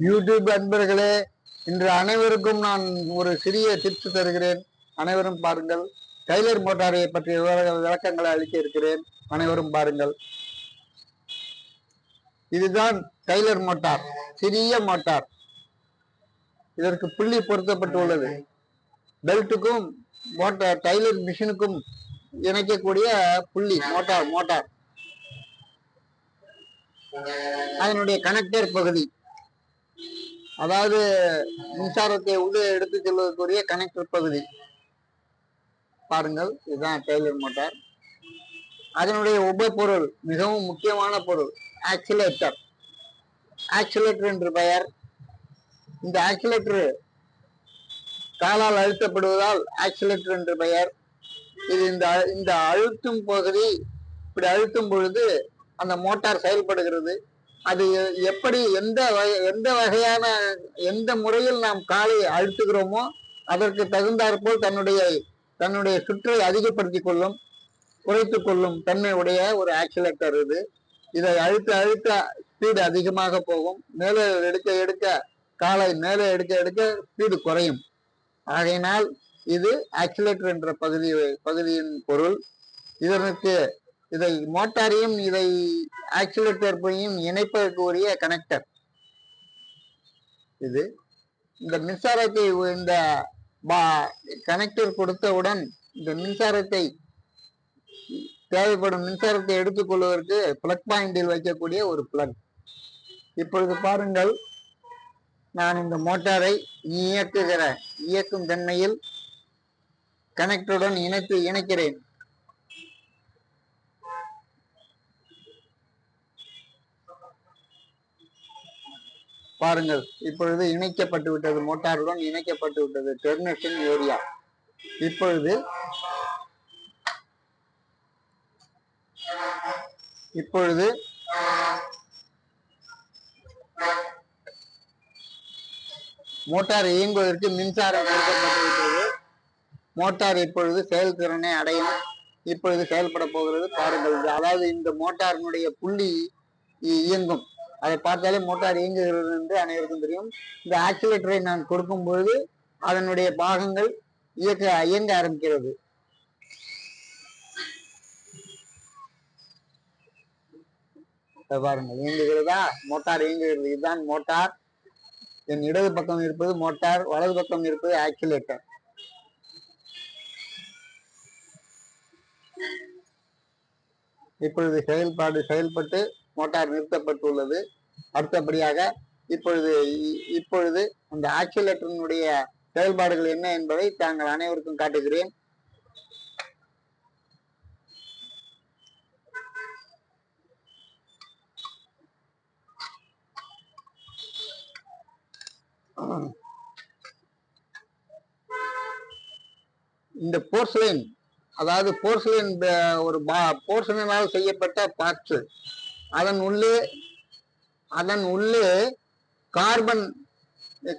YouTube அன்பர்களே இன்று அனைவருக்கும் நான் ஒரு சிறிய டிப்ஸ் தருகிறேன். அனைவரும் பாருங்கள். டைலர் மோட்டாரை பற்றிய விளக்கங்களை அளிக்க இருக்கிறேன். அனைவரும் பாருங்கள். இதுதான் டைலர் மோட்டார் சிறிய மோட்டார். இதற்கு புள்ளி பொருத்தப்பட்டுள்ளது. பெல்ட்டுக்கும் மோட்டார் டைலர் மிஷினுக்கும் இணைக்கக்கூடிய புள்ளி மோட்டார் மோட்டார். அதனுடைய கனெக்டர் பகுதி. அதாவது மின்சாரத்தை உள்ளே எடுத்து செல்வதற்குரிய கனெக்டர் பகுதி. பாருங்கள் இதுதான் டெய்லர் மோட்டார். அதனுடைய உபப்பொருள் மிகவும் முக்கியமான பொருள் ஆக்சிலேட்டர். ஆக்சிலேட்டர் என்று பெயர். இந்த ஆக்சிலேட்டர் காலால் அழுத்தப்படுவதால் ஆக்சிலேட்டர் என்று பெயர். இது இந்த அழு- இந்த அழுத்தும் பகுதி இப்படி அழுத்தும் பொழுது அந்த மோட்டார் செயல்படுகிறது. அது எப்படி எந்த வகை- எந்த வகையான எந்த முறையில் நாம் காலை அழுத்துகிறோமோ அதற்கு தகுந்தாற்போல் தன்னுடைய தன்னுடைய சுற்றை அதிகப்படுத்திக் கொள்ளும் குறைத்து கொள்ளும் தன்மையுடைய ஒரு ஆக்சிலேட்டர் இது. இதை அழுத்த அழுத்த ஸ்பீடு அதிகமாக போகும். மேலே எடுக்க எடுக்க காலை மேலே எடுக்க எடுக்க ஸ்பீடு குறையும். ஆகையினால் இது ஆக்சிலேட்டர் என்ற பகுதி பகுதியின் பொருள். இதற்கு இதை மோட்டாரையும் இதை ஆக்சிலேட்டர் போயும் இணைப்பதற்குரிய கனெக்டர் இது இந்த மின்சாரத்தை இந்த கனெக்டர் கொடுத்தவுடன் இந்த மின்சாரத்தை தேவைப்படும் மின்சாரத்தை எடுத்துக்கொள்வதற்கு பிளக் பாயிண்டில் வைக்கக்கூடிய ஒரு பிளக் இப்பொழுது பாருங்கள் நான் இந்த மோட்டாரை இயக்குகிற இயக்கும் தன்மையில் கனெக்டருடன் இணைத்து இணைக்கிறேன். பாருங்கள் இப்பொழுது இணைக்கப்பட்டு விட்டது மோட்டாருடன் இணைக்கப்பட்டு விட்டது டெர்மினேஷன் ஏரியா. இப்பொழுது இப்பொழுது மோட்டார் இயங்குவதற்கு மின்சாரம் கொடுக்கப்பட்டு விட்டது. மோட்டார் இப்பொழுது செயல்திறனை அடையும். இப்பொழுது செயல்பட போகிறது. பாருங்கள் இது அதாவது இந்த மோட்டாரினுடைய புள்ளி இயங்கும். அதை பார்த்தாலே மோட்டார் இயங்குகிறது என்று அனைவருக்கும் தெரியும். இந்த ஆக்சிலேட்டரை நான் கொடுக்கும்பொழுது அதனுடைய பாகங்கள் இயக்க இயங்க ஆரம்பிக்கிறது. பாருங்கள் இயங்குகிறதா? மோட்டார் இயங்குகிறது. இதுதான் மோட்டார். என் இடது பக்கம் இருப்பது மோட்டார் வலது பக்கம் இருப்பது ஆக்சிலேட்டர். இப்பொழுது செயல்பாடு செயல்பட்டு மோட்டார் நிறுத்தப்பட்டுள்ளது. அடுத்தபடியாக இப்பொழுது இ- இப்பொழுது அந்த ஆக்சிலேட்டரினுடைய செயல்பாடுகள் என்ன என்பதை தாங்கள் அனைவருக்கும் காட்டுகிறேன். இந்த போர்ஸ்லைன் அதாவது போர்ஸ்லைன் ஒரு போர்ஸ்லினால் செய்யப்பட்ட பாக்ஸ். அதன் உள்ளே அதன் உள்ளே கார்பன்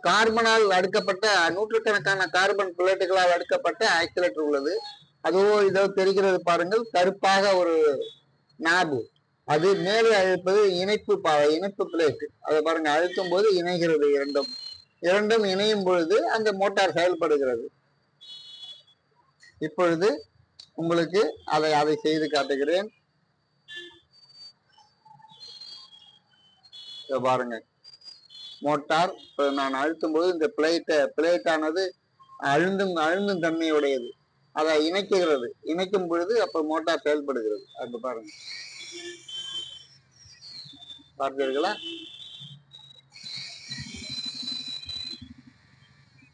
கார்பனால் அடுக்கப்பட்ட நூற்றுக்கணக்கான கார்பன் பிளேட்டுகளால் அடுக்கப்பட்ட ஆக்சிலேட்டர் உள்ளது. அதுவோ இதோ தெரிகிறது பாருங்கள் கருப்பாக ஒரு நாபு. அது மேலே அழைப்பது இணைப்பு பாவை இணைப்பு பிளேட் அதை பாருங்க அழுத்தும் போது இணைகிறது இரண்டும். இரண்டும் இணையும் பொழுது அந்த மோட்டார் செயல்படுகிறது. இப்பொழுது உங்களுக்கு அதை அதை செய்து காட்டுகிறேன். பாருங்க. மோட்டார் இப்போ நான் அழுத்தும் போது இந்த பிளேட்டை பிளேட்டானது அழுந்தும் அழுந்தும் தன்மையுடையது. அதை இணைக்குகிறது இணைக்கும் பொழுது அப்ப மோட்டார் செயல்படுகிறது. அங்க பாருங்க. பார்த்தீர்களா?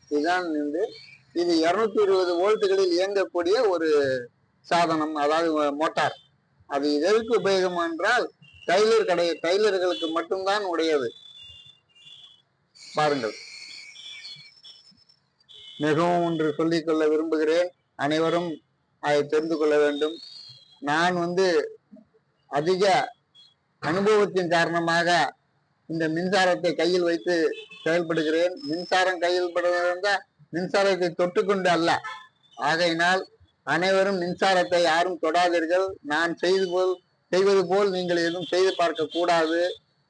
இதுதான் வந்து இது இருநூத்தி இருபது வோல்ட்டுகளில் இயங்கக்கூடிய ஒரு சாதனம் அதாவது மோட்டார். அது எதற்கு உபயோகம் என்றால் டைலர் கடை டைலர்களுக்கு மட்டும்தான் உடையது. பாருங்கள். மிகவும் ஒன்று சொல்லிக்கொள்ள விரும்புகிறேன். அனைவரும் அதை தெரிந்து கொள்ள வேண்டும். நான் வந்து அதிக அனுபவத்தின் காரணமாக இந்த மின்சாரத்தை கையில் வைத்து செயல்படுகிறேன். மின்சாரம் கையில் படுவதா மின்சாரத்தை தொட்டுக்கொண்டு அல்ல. ஆகையினால் அனைவரும் மின்சாரத்தை யாரும் தொடாதீர்கள். நான் செய்து போல் செய்வது போல் நீங்கள் எதுவும் செய்து பார்க்க கூடாது.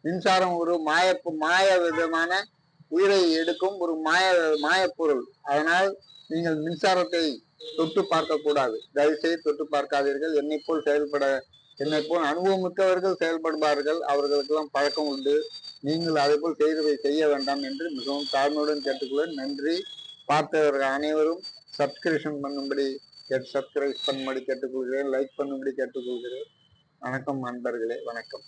மின்சாரம் ஒரு மாய மாய விதமான உயிரை எடுக்கும் ஒரு மாய மாயப்பொருள். அதனால் நீங்கள் மின்சாரத்தை தொட்டு பார்க்க கூடாது. தயவுசெய்து தொட்டு பார்க்காதீர்கள். என்னை போல் செயல்பட என்னை போல் அனுபவமிக்கவர்கள் செயல்படுவார்கள். அவர்களுக்கெல்லாம் பழக்கம் உண்டு. நீங்கள் அதே போல் செய்ததை செய்ய வேண்டாம் என்று மிகவும் தாழ்மையுடன் கேட்டுக்கொள்ள நன்றி. பார்த்தவர்கள் அனைவரும் சப்ஸ்கிரிப்ஷன் பண்ணும்படி சப்ஸ்கிரைப் பண்ணும்படி கேட்டுக்கொள்கிறேன். லைக் பண்ணும்படி கேட்டுக்கொள்கிறேன். வணக்கம் நண்பர்களே வணக்கம்.